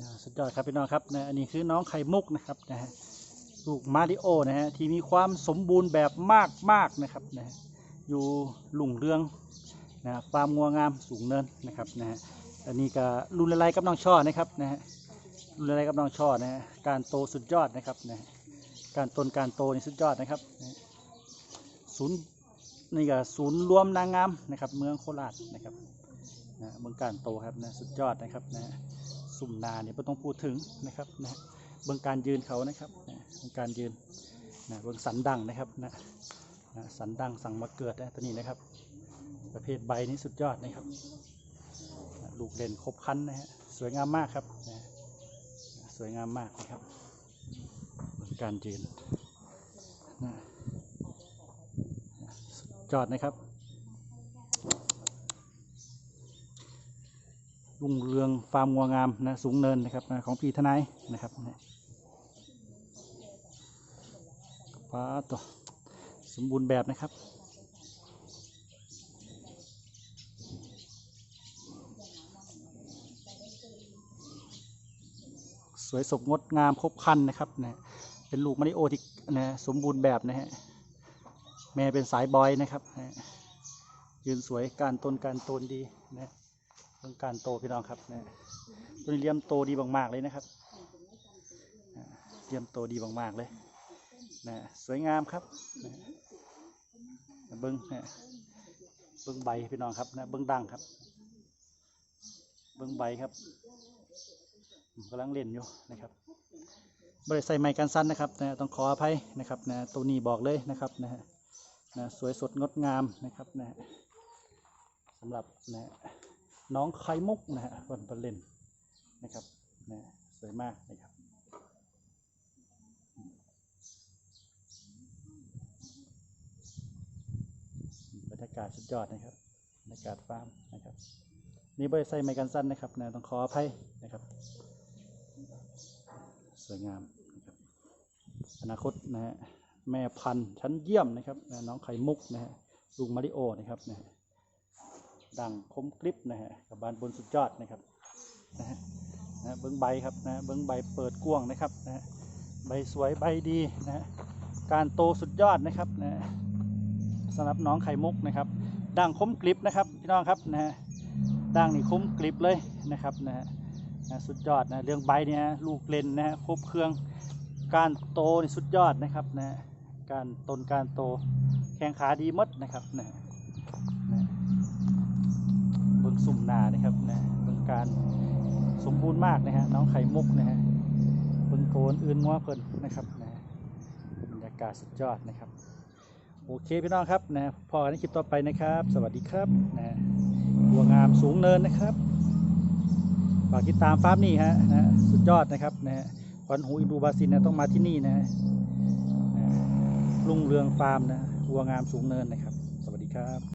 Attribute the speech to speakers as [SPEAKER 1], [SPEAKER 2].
[SPEAKER 1] นะสุดยอดครับพี่น้องครับนะอันนี้คือน้องไข่มุกนะครับนะฮะลูกมาริโอนะฮะที่มีความสมบูรณ์แบบมากมากนะครับนะฮะอยู่หลุ่งเรืองนะฟาร์มงัวงามสูงเนินนะครับนะฮะอันนี้ก็รุ่นอะไรกับน้องช่อนะครับนะฮะรุ่นอะไรกับน้องช่อนะฮะการโตสุดยอดนะครับนะฮะการต้นการโตนี่สุดยอดนะครับนะฮะศูนย์นี่ก็ศูนย์รวมนางงามนะครับเมืองโคราชนะครับนะเมืองการโตครับนะสุดยอดนะครับนะฮะ สุ่มนาเนี่ยไม่ต้องพูดถึงนะครับนะเบื้องการยืนเขานะครับเบื้องการยืนนะเบื้องสันดังนะครับนะนะสันดังสั่งมาเกิดนะตัวนี้นะครับ ประเภทใบนี้สุดยอดนะครับนะลูกเด่นครบครันนะฮะสวยงามมากครับนะสวยงามมากนะครับเบื้องการยืนนะนะสุดยอดนะครับ รุ่งเรืองฟาร์มงัวงามนะสูงเนินนะครับของพี่ทนายนะครับนะฟ้าตัวสมบูรณ์แบบนะครับสวยสดงดงามครบครันนะครับนะเป็นลูกมาริโอที่นะสมบูรณ์แบบนะฮะ แม่เป็นสายบอยนะครับนะยืนสวยการต้นการโตนดีนะ เรื่องการโตพี่น้องครับนตัวนี้เลี้ยมโตดีมากๆเลยนะครับเลี้ยมโตดีมากๆเลยนะสวยงามครับเบิ้งเบิ้งใบพี่น้องครับนะเบิ้งดังครับ เบิ้งใบครับกำลังเล่นอยู่นะครับบริใส่ไม้กันสั้นนะครับนะต้องขออภัยนะครับนะตัวนี้บอกเลยนะครับนะนะสวยสดงดงามนะครับนะสำหรับนะ น้องไข่มุกนะฮะวันประเล่นนะครับนะสวยมากนะครับบรรยากาศสุดยอดนะครับบรรยากาศฟาร์มนะครับ นี่ใบริษัทไมกันสั้นนะครับนะต้องขออภัยนะครับ สวยงามนะครับอนาคตนะฮะแม่พันธุ์ชั้นเยี่ยมนะครับ น้องไข่มุกนะฮะลุงมาริโอนะครับนะ ดังคมกริบนะฮะกับบานบนสุดยอดนะครับนะฮะนะเบิ้งใบครับนะเบิ้งใบเปิดกว้างนะครับนะฮะใบสวยใบดีนะฮะการโตสุดยอดนะครับนะฮะสำหรับน้องไข่มุกนะครับดังคมกริบนะครับพี่น้องครับนะฮะดังนี่คมกริบเลยนะครับนะฮะนะสุดยอดนะเรื่องใบเนี่ยลูกเลนนะฮะครบเครื่องการโตนี่สุดยอดนะครับนะฮะการต้นการโตแข้งขาดีมดนะครับนะฮะ บิ่งสุ่มนานะครับนะเบิ่งการสมบูรณ์มากนะฮะน้องไข่มุกนะฮะเบิ่งโกนอื่นงัวเพิ่นนะครับนะบรรยากาศสุดยอดนะครับ โอเคพี่น้องครับนะพอกันในคลิปต่อไปนะครับ สวัสดีครับนะบัวงามสูงเนินนะครับฝากติดตามฟาร์มนี่ฮะนะสุดยอดนะครับนะฮะควันหูอินดูบาซินนะต้องมาที่นี่นะฮะนะรุ่งเรืองฟาร์มนะบัวงามสูงเนินนะครับ สวัสดีครับ